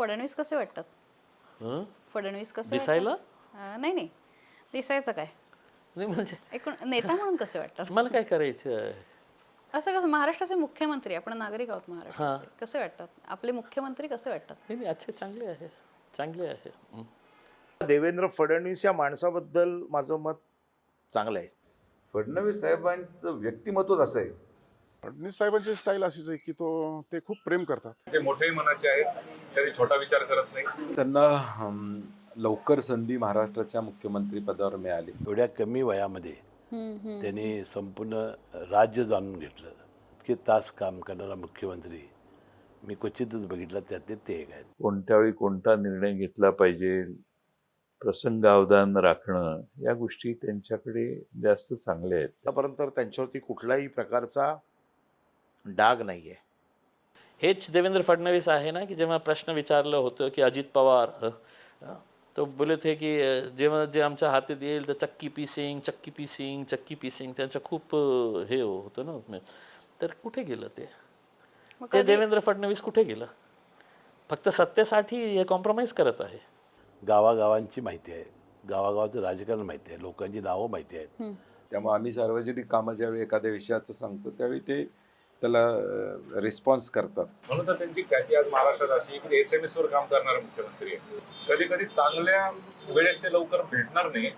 फडणवीस कसे वाटतात? हं? फडणवीस कसे दिसायला? वाटतात? अं, नाही नाही. दिसायचं काय? नाही म्हणजे एकूण नेता म्हणून कसे वाटतात? मला काय करायचं आहे? असं कसं महाराष्ट्राचे मुख्यमंत्री आपण नागरिक आहोत महाराष्ट्राचे. कसे वाटतात? आपले मुख्यमंत्री कसे वाटतात? नाही नाही अच्छे चांगले आहे. चांगले आहे. हं. देवेंद्र फडणवीस या माणसाबद्दल माझं मत चांगलं आहे. फडणवीस साहेबांचं व्यक्तिमत्वच असं आहे. फडणवीस साहेबांची स्टाईल अशीच आहे की तो ते खूप प्रेम करतात. ते मोठेही मनाचे आहेत त्यांनी छोटा विचार करत नाही. त्यांना लवकर संधी महाराष्ट्राच्या मुख्यमंत्री पदावर मिळाली. एवढ्या कमी वयामध्ये त्यांनी संपूर्ण राज्य जाणून घेतलं. इतके तास काम करणारा मुख्यमंत्री मी क्वचितच बघितलं त्यातले ते एक आहेत. कोणत्या वेळी कोणता निर्णय घेतला पाहिजे प्रसंगावधान राखणं या गोष्टी त्यांच्याकडे जास्त चांगल्या आहेत. आतापर्यंत त्यांच्यावरती कुठल्याही प्रकारचा डाग नाही आहे हेच देवेंद्र फडणवीस आहे ना की जेव्हा प्रश्न विचारलं होतं की अजित पवार हं, हं, तो बोलत होते की जेव्हा जे आमच्या हातात येईल तर चक्की पीसिंग चक्की पीसिंग चक्की पीसिंग त्यांचं खूप हे होतं ना तर कुठे गेलं ते? ते देवेंद्र फडणवीस कुठे गेलं? फक्त सत्तेसाठी हे कॉम्प्रोमाइज करत आहे. गावागावांची माहिती आहे. गावागावाचं राजकारण माहिती आहे. लोकांची नावं माहिती आहेत. त्यामुळे आम्ही सार्वजनिक कामं ज्यावेळी एखाद्या विषयाचं सांगतो त्यावेळी ते त्याला रिस्पॉन्स करतात. म्हणून तर त्यांची ख्याती आज महाराष्ट्रात अशी की एस एम एस वर काम करणारे मुख्यमंत्री कधी कधी चांगल्या वेळेस ते लवकर भेटणार नाही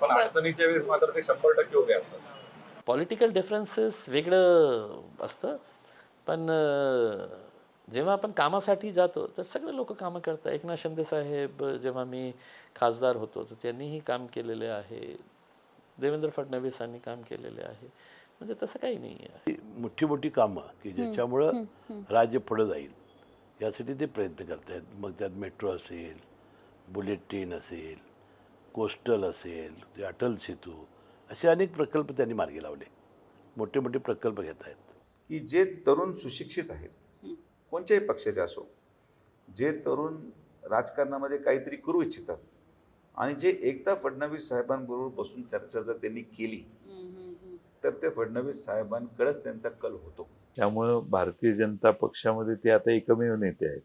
पण अडचणीच्या वेळेस मात्र ते शंभर टक्के उभे असतात. पॉलिटिकल डिफरन्सेस वेगळं असतं पण जेव्हा आपण कामासाठी जातो तर सगळे लोक कामं करतात. एकनाथ शिंदे साहेब जेव्हा मी खासदार होतो तर त्यांनीही काम केलेले आहे. देवेंद्र फडणवीसांनी काम केलेले आहे. म्हणजे तसं काही नाही आहे मोठी मोठी कामं की ज्याच्यामुळं राज्य पुढं जाईल यासाठी ते प्रयत्न करत आहेत मग त्यात मेट्रो असेल बुलेट ट्रेन असेल कोस्टल असेल ते अटल सेतू असे अनेक प्रकल्प त्यांनी मार्गी लावले. मोठे मोठे प्रकल्प घेत आहेत की जे तरुण सुशिक्षित आहेत कोणत्याही पक्षाचे असो जे तरुण राजकारणामध्ये काहीतरी करू इच्छितात आणि जे एकदा फडणवीस साहेबांबरोबर बसून चर्चा जर त्यांनी केली तर ते फडणवीस साहेबांकडेच त्यांचा कल होतो. त्यामुळं भारतीय जनता पक्षामध्ये ते आता एकमेव नेते आहेत.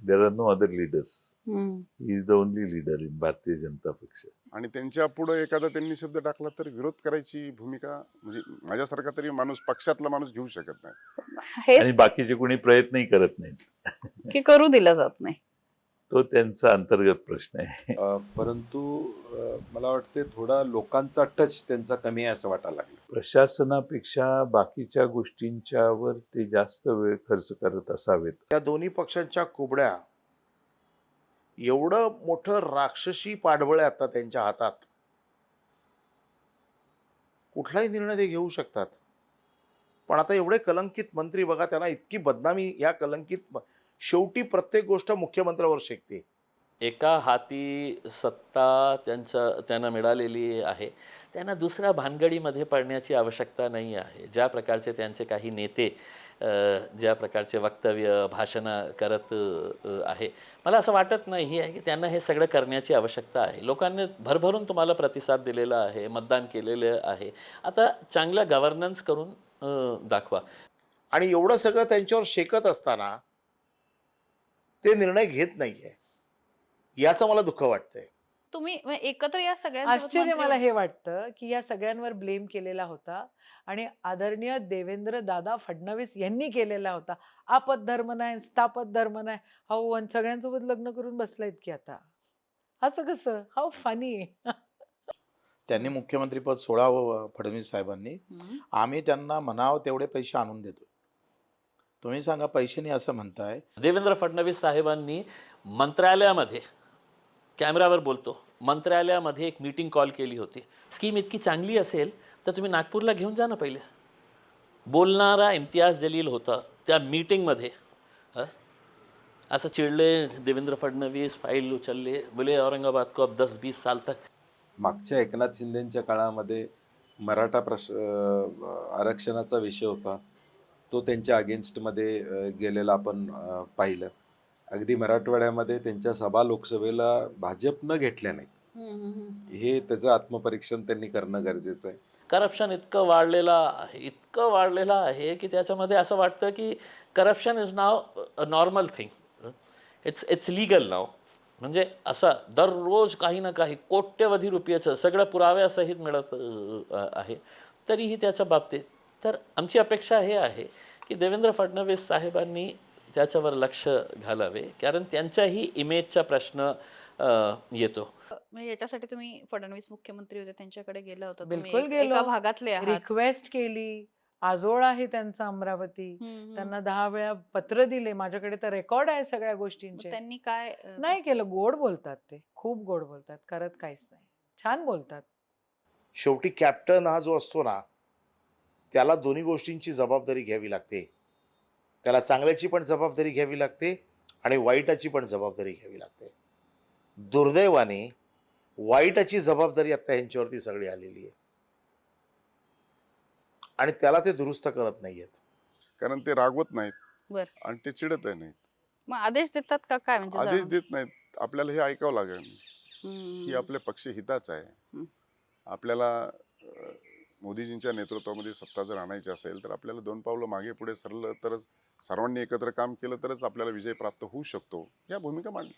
There are no other leaders is the only leader in Bharatiya Janata Paksha. आणि त्यांच्या पुढे एखादा त्यांनी शब्द टाकला तर विरोध करायची भूमिका म्हणजे माझ्यासारखा तरी माणूस पक्षातला माणूस घेऊ शकत नाही. आणि बाकीचे कोणी प्रयत्नही करत नाहीत. की करू दिलं जात नाही. तो त्यांचा अंतर्गत प्रश्न आहे. परंतु मला वाटते थोडा लोकांचा टच त्यांचा कमी आहे असं वाटायला लागलं. प्रशासनापेक्षा बाकीच्या गोष्टींच्यावर ते जास्त वेळ खर्च करत असावेत. त्या दोन्ही पक्षांच्या कुबड्या एवढं मोठं राक्षसी पाठबळ आहे आता त्यांच्या हातात. कुठलाही निर्णय ते घेऊ शकतात. पण आता एवढे कलंकित मंत्री बघा त्यांना इतकी बदनामी या कलंकित शेवटी प्रत्येक गोष्ट मुख्यमंत्र्यावर शेकते. एका हाती सत्ता त्यांच्या त्यांना मिळालेली आहे. त्यांना दुसऱ्या भानगडीमध्ये पडण्याची आवश्यकता नाही आहे. ज्या प्रकारचे त्यांचे काही नेते ज्या प्रकारचे वक्तव्य भाषणं करत आहे. मला असं वाटत नाही आहे की त्यांना हे सगळं करण्याची आवश्यकता आहे. लोकांनी भरभरून तुम्हाला प्रतिसाद दिलेला आहे मतदान केलेलं आहे. आता चांगला गव्हर्नन्स करून दाखवा. आणि एवढं सगळं त्यांच्यावर शेकत असताना ते निर्णय घेत नाहीये. याचं मला दुःख वाटतंय. तुम्ही एकत्र या सगळ्यांसोबत आश्चर्य मला. हे वाटतं की या सगळ्यांवर ब्लेम केलेला होता आणि आदरणीय देवेंद्र दादा फडणवीस यांनी केलेला होता. आपत धर्म नाही स्थापत धर्म नाही. हाऊ आणि सगळ्यांसोबत लग्न करून बसलायत की आता. असं कसं? हाऊ फनी त्यांनी मुख्यमंत्रीपद सोडावं फडणवीस साहेबांनी. आम्ही त्यांना म्हणावं तेवढे पैसे आणून देतो. तुम्ही सांगा पैसे नाही असं म्हणताय. देवेंद्र फडणवीस साहेबांनी मंत्रालयामध्ये कॅमेरावर बोलतो मंत्रालयामध्ये एक मीटिंग कॉल केली होती. स्कीम इतकी चांगली असेल तर तुम्ही नागपूरला घेऊन जा ना पहिले. बोलणारा इम्तियाज जलील होता त्या मीटिंगमध्ये हं? असं चिडले देवेंद्र फडणवीस फाईल उचलले बोले औरंगाबाद को अब दस बीस साल तक. मागच्या एकनाथ शिंदेच्या काळामध्ये मराठा प्रश आरक्षणाचा विषय होता. तो त्यांच्या अगेन्स्टमध्ये गेलेला आपण पाहिलं. अगदी मराठवाड्यामध्ये त्यांच्या सभा लोकसभेला भाजप न घेतल्या नाहीत. हे त्याचं आत्मपरीक्षण त्यांनी करणं गरजेचं आहे. करप्शन इतकं वाढलेलं आहे इतकं वाढलेलं आहे की त्याच्यामध्ये असं वाटतं की corruption is now a normal thing. It's it's legal now. म्हणजे असं दररोज काही ना काही कोट्यवधी रुपयाचं सगळं पुराव्यासहित मिळत आहे. तरीही त्याच्या बाबतीत तर आमची अपेक्षा हे आहे की देवेंद्र फडणवीस साहेबांनी त्याच्यावर लक्ष घालावे कारण त्यांच्याही इमेजचा प्रश्न येतो. म्हणजे याच्यासाठी तुम्ही फडणवीस मुख्यमंत्री होते त्यांच्याकडे गेला होता. तुम्ही बिलकुल एक- भागातले रिक्वेस्ट केली. आजोळ आहे त्यांचा अमरावती. त्यांना दहा वेळा पत्र दिले. माझ्याकडे तर रेकॉर्ड आहे सगळ्या गोष्टींचे. त्यांनी काय नाही केलं. गोड बोलतात ते. खूप गोड बोलतात. करत काहीच नाही. छान बोलतात. शेवटी कॅप्टन हा जो असतो ना त्याला दोन्ही गोष्टींची जबाबदारी घ्यावी लागते. त्याला चांगल्याची पण जबाबदारी घ्यावी लागते आणि वाईटाची पण जबाबदारी घ्यावी लागते. दुर्दैवाने वाईटाची जबाबदारी आता यांच्यावरती सगळी आलेली आहे. आणि त्याला ते दुरुस्त करत नाहीयेत. कारण ते रागवत नाहीत. बर. आणि ते चिडतही नाहीत. मग आदेश देतात का काय? म्हणजे आदेश जाणून? देत नाहीत. आपल्याला हे ऐकावं लागेल. हम्म, ही आपल्या पक्ष हिताच आहे. हं. आपल्याला मोदीजींच्या नेतृत्वामध्ये सत्ता जर आणायची असेल तर आपल्याला दोन पावलं मागे पुढे सरलं तरच सर्वांनी एकत्र काम केलं तरच आपल्याला विजय प्राप्त होऊ शकतो. या भूमिका मांडली.